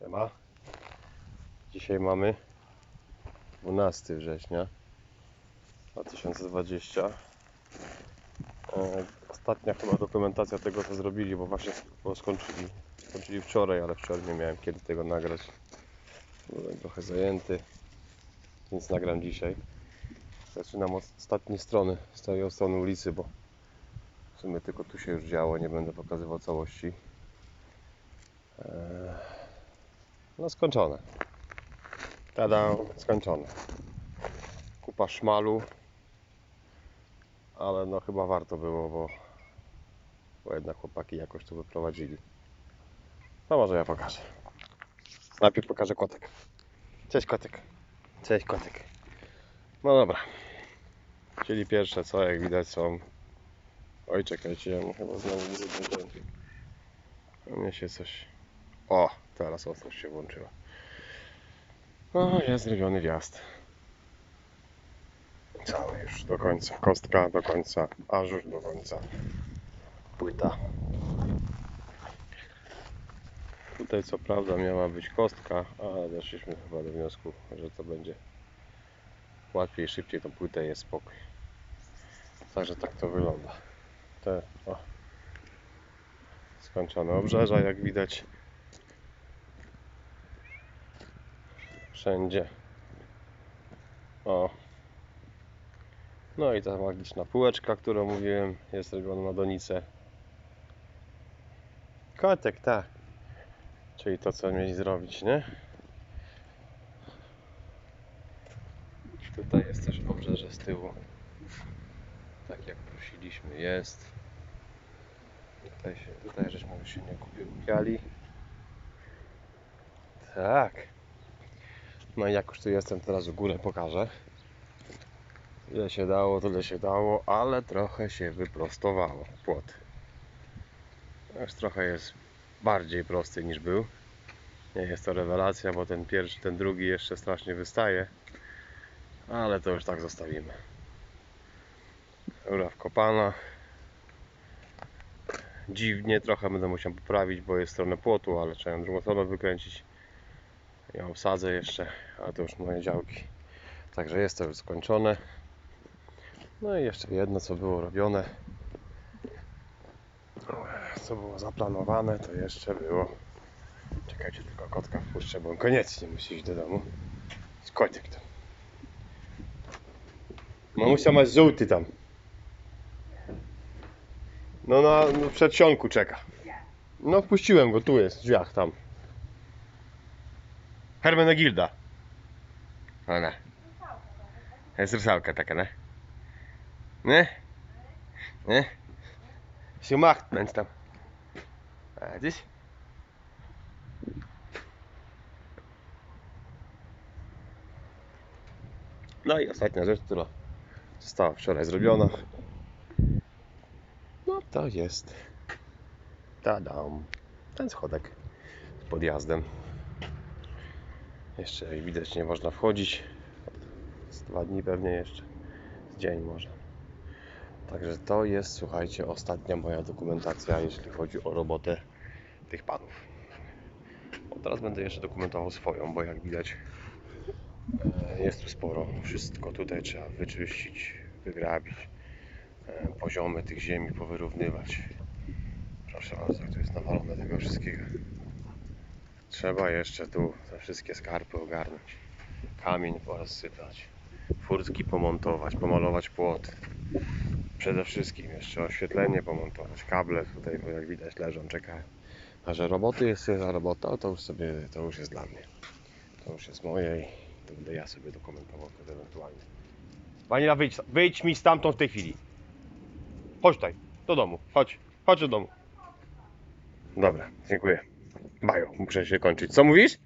Siema. Dzisiaj mamy 12 września 2020. E, Ostatnia chyba dokumentacja tego co zrobili, bo właśnie skończyli, skończyli wczoraj, ale wczoraj nie miałem kiedy tego nagrać. Byłem trochę zajęty, więc nagram dzisiaj. Zaczynam od ostatniej strony, z tej strony ulicy, bo w sumie tylko tu się już działo, nie będę pokazywał całości. Eee, No skończone. Tada, skończone. Kupa szmalu. Ale no chyba warto było, bo, bo jednak chłopaki jakoś to wyprowadzili. No może ja pokażę. Najpierw pokażę kotek. Cześć kotek. Cześć kotek. No dobra. Czyli pierwsze co jak widać są Oj, czekajcie, ja mu chyba znowu nie mnie się coś... O, teraz ostrość się włączyła. O, jest zrobiony wjazd. Cały już do końca. Kostka do końca, aż już do końca. Płyta. Tutaj co prawda miała być kostka, ale doszliśmy chyba do wniosku, że to będzie łatwiej, szybciej tą płytę jest spokój. Także tak to wygląda te o, skończone obrzeża, jak widać. Wszędzie. O. No i ta magiczna półeczka, którą mówiłem, jest robiona na donicę. Kotek, tak. Czyli to, co mieli zrobić, nie? Tutaj jest też obrzeże z tyłu. Tak jak prosiliśmy, jest. Tutaj, się, tutaj żeśmy się nie kupiali. Tak. No i jak już tu jestem, teraz u górę pokażę. Ile się dało, tyle się dało, ale trochę się wyprostowało płot. Już trochę jest bardziej prosty niż był. Nie jest to rewelacja, bo ten pierwszy, ten drugi jeszcze strasznie wystaje. Ale to już tak zostawimy. Rura wkopana. Dziwnie trochę będę musiał poprawić, bo jest stronę płotu, ale trzeba ją drugą stronę wykręcić. Ja obsadzę jeszcze, a to już moje działki. Także jest to już skończone. No i jeszcze jedno co było robione. Co było zaplanowane, to jeszcze było. Czekajcie, tylko kotka wpuszczę, bo on koniecznie musi iść do domu. Jest kotek tam. Mamusia ma żółty tam. No na no, przedsionku czeka. No wpuściłem go, tu jest, w drzwiach tam. Hermenegilda. Ona. Jest rysałka taka, ne? Nie? Nie? Sie macht, meinst tam. A dziś? No i ostatnia rzecz, która została wczoraj zrobiona. No to jest. Tadam. Ten schodek z podjazdem. Jeszcze jak widać nie można wchodzić. Z dwa dni pewnie jeszcze. Z dzień może. Także to jest, słuchajcie, ostatnia moja dokumentacja, jeśli chodzi o robotę tych panów. Bo teraz będę jeszcze dokumentował swoją, bo jak widać e, jest tu sporo. Wszystko tutaj trzeba wyczyścić, wygrabić e, poziomy tych ziemi powyrównywać. Proszę bardzo, jak tu jest nawalone tego wszystkiego. Trzeba jeszcze tu te wszystkie skarpy ogarnąć. Kamień porozsypać. Furtki pomontować, pomalować płot. Przede wszystkim jeszcze oświetlenie pomontować. Kable tutaj, bo jak widać, leżą, czekają. A że roboty jest za robota, to już sobie, to już jest dla mnie. To już jest moje i to będę ja sobie dokumentował wtedy ewentualnie. Wanila, wyjdź, wyjdź mi stamtąd w tej chwili. Chodź tutaj, do domu. Chodź, chodź do domu. Dobra, dziękuję. Bajo, muszę się kończyć. Co mówisz?